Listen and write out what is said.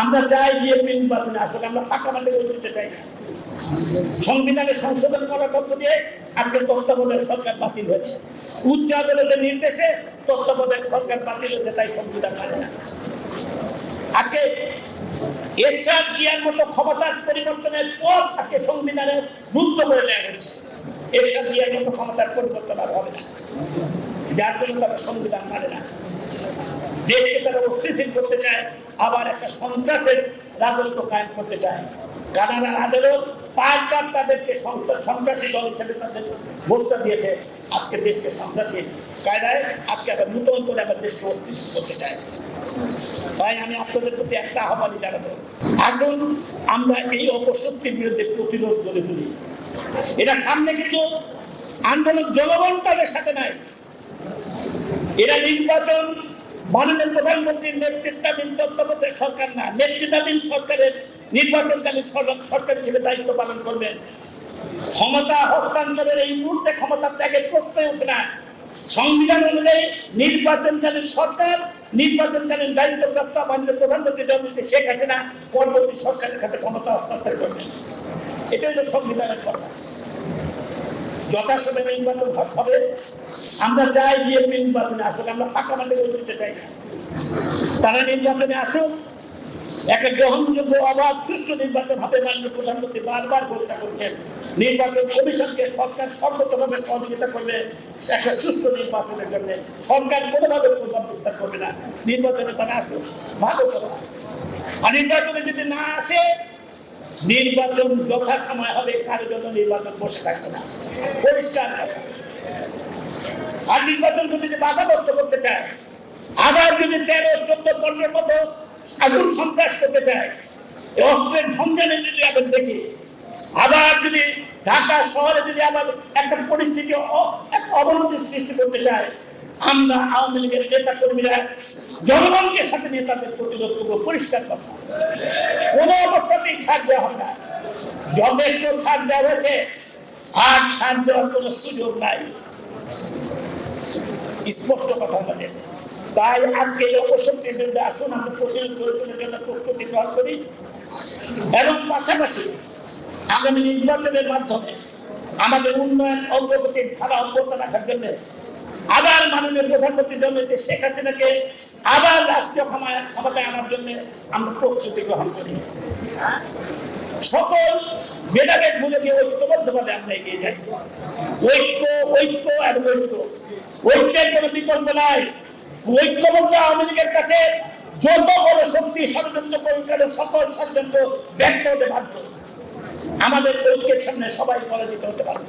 আমরা চাই বিএনপি নির্বাচনে আসলে আমরা ফাঁকা মাঠে গড়ে দিতে চাই। না সংবিধানে সংশোধন করার মধ্য দিয়ে আজকে তত্ত্বাবধায়ক সরকার বাতিল হয়েছে। উচ্চ আদালতের নির্দেশে তত্ত্বাবধায়ক সরকার বাতিল হয়েছে, তাই সংবিধান মানে না। আজকে এরশাদ জিয়ার মতো ক্ষমতার পরিবর্তনের পথ আজকে সংবিধানে মুক্ত করে দেওয়া হয়েছে। এরশাদ জিয়ার মতো ক্ষমতার পরিবর্তন আর হবে না। যার জন্য তারা সংবিধান মানে না। দেশকে তারা অস্থিতিশীল করতে চায়, আবার একটা সন্ত্রাসের রাজত্ব কায়েম করতে চায়। কানাডার আদালত পাঁচবার তাদেরকে সন্ত্রাসী দল হিসেবে তাদের ঘোষণা দিয়েছে। আজকে দেশকে সন্ত্রাসী কায়দায়, আজকে আবার নতুন করে আবার দেশকে অস্থিতিশীল করতে চায়। তাই আমি আপনাদের প্রতি একটা আহ্বানই জানাব। আসুন, আমরা এই অপশক্তির বিরুদ্ধে প্রতিরোধ গড়ে তুলি। এটা সামনে কিন্তু আন্দোলন জনগণ তাদের সাথে নাই। এরা নির্বাচন মাননীয় প্রধানমন্ত্রীর নেতৃত্বাধীন তত্ত্বাবধায়ক সরকার না। নেতৃত্বাধীন সরকারের নির্বাচনকালীন সর- সরকার হিসেবে দায়িত্ব পালন করবেন ক্ষমতা হস্তান্তরের এই মুহূর্তে ক্ষমতা ত্যাগের প্রশ্নই ওঠে না। সংবিধান অনুযায়ী নির্বাচনকালীন সরকার, নির্বাচনকালীন দায়িত্বপ্রাপ্ত মাননীয় প্রধানমন্ত্রী জননীতি শেখ হাসিনা পরবর্তী সরকারের কাছে ক্ষমতা হস্তান্তর করবেন। এটা হলো সংবিধানের কথা। যথাসময়ে নির্বাচন হবে। আমরা চাই বিএনপি নির্বাচনে আসুক, আমরা ফাঁকা মাঠে দিতে চাই না। তারা নির্বাচনে আসুক একটা গ্রহণযোগ্য অবাধ সুষ্ঠু নির্বাচন হবে মাননীয় প্রধানমন্ত্রী বারবার ঘোষণা করেছেন। নির্বাচন কমিশনকে সরকার সর্বতভাবে সহযোগিতা করবে একটা সুষ্ঠু নির্বাচনের জন্য সরকার কোনোভাবে প্রভাব বিস্তার করবে না। নির্বাচনে তারা আসুক, ভালো কথা। আর নির্বাচনে যদি না আসে নির্বাচন যথা সময় হবে কারোর জন্য নির্বাচন বসে থাকবে না? পরিষ্কার কথা। আর নির্বাচন যদি বাধা বাধাবদ্ধ করতে চায়, আবার যদি তেরো, চোদ্দ পনেরোর মতো আগুন সন্ত্রাস করতে চায় অস্ত্রের ঝঞ্ঝানে যদি আবার দেখি, আবার যদি ঢাকা শহরে যদি আবার একটা পরিস্থিতি অবনতির সৃষ্টি করতে চায় আমরা আওয়ামী লীগের নেতা কর্মীরা জনগণকে সাথে নিয়ে তাদের প্রতিরোধ করব পরিষ্কার কথা। কোনো অবস্থাতেই ছাড় দেওয়া হবে না। যথেষ্ট ছাড় দেওয়া হয়েছে, আর ছাড় দেওয়ার কোনো সুযোগ নাই। স্পষ্ট কথা আমাদের। তাই আজকে এই অপশক্তির বিরুদ্ধে আসুন আমরা প্রতিরোধ গড়ে তোলার জন্য প্রস্তুতি গ্রহণ করি। এবং পাশাপাশি আগামী নির্বাচনের মাধ্যমে আমাদের উন্নয়ন অগ্রগতির ধারা অব্যাহত রাখার জন্য আবার মাননীয় প্রধানমন্ত্রী জননেত্রী শেখ হাসিনাকে আবার রাষ্ট্রীয় ক্ষমা- ক্ষমতায় আনার জন্য আমরা প্রস্তুতি গ্রহণ করি। সকল ভেদাভেদ ভুলে গিয়ে ঐক্যবদ্ধভাবে আমরা এগিয়ে যাই। ঐক্য ঐক্য আর ঐক্য। ঐক্যের কোনো বিকল্প নাই। ঐক্যবদ্ধ আওয়ামী লীগের কাছে যত বড় শক্তি, ষড়যন্ত্র করুন সকল ষড়যন্ত্র ব্যর্থ হতে বাধ্য। আমাদের ঐক্যের সামনে সবাই পরাজিত হতে বাধ্য।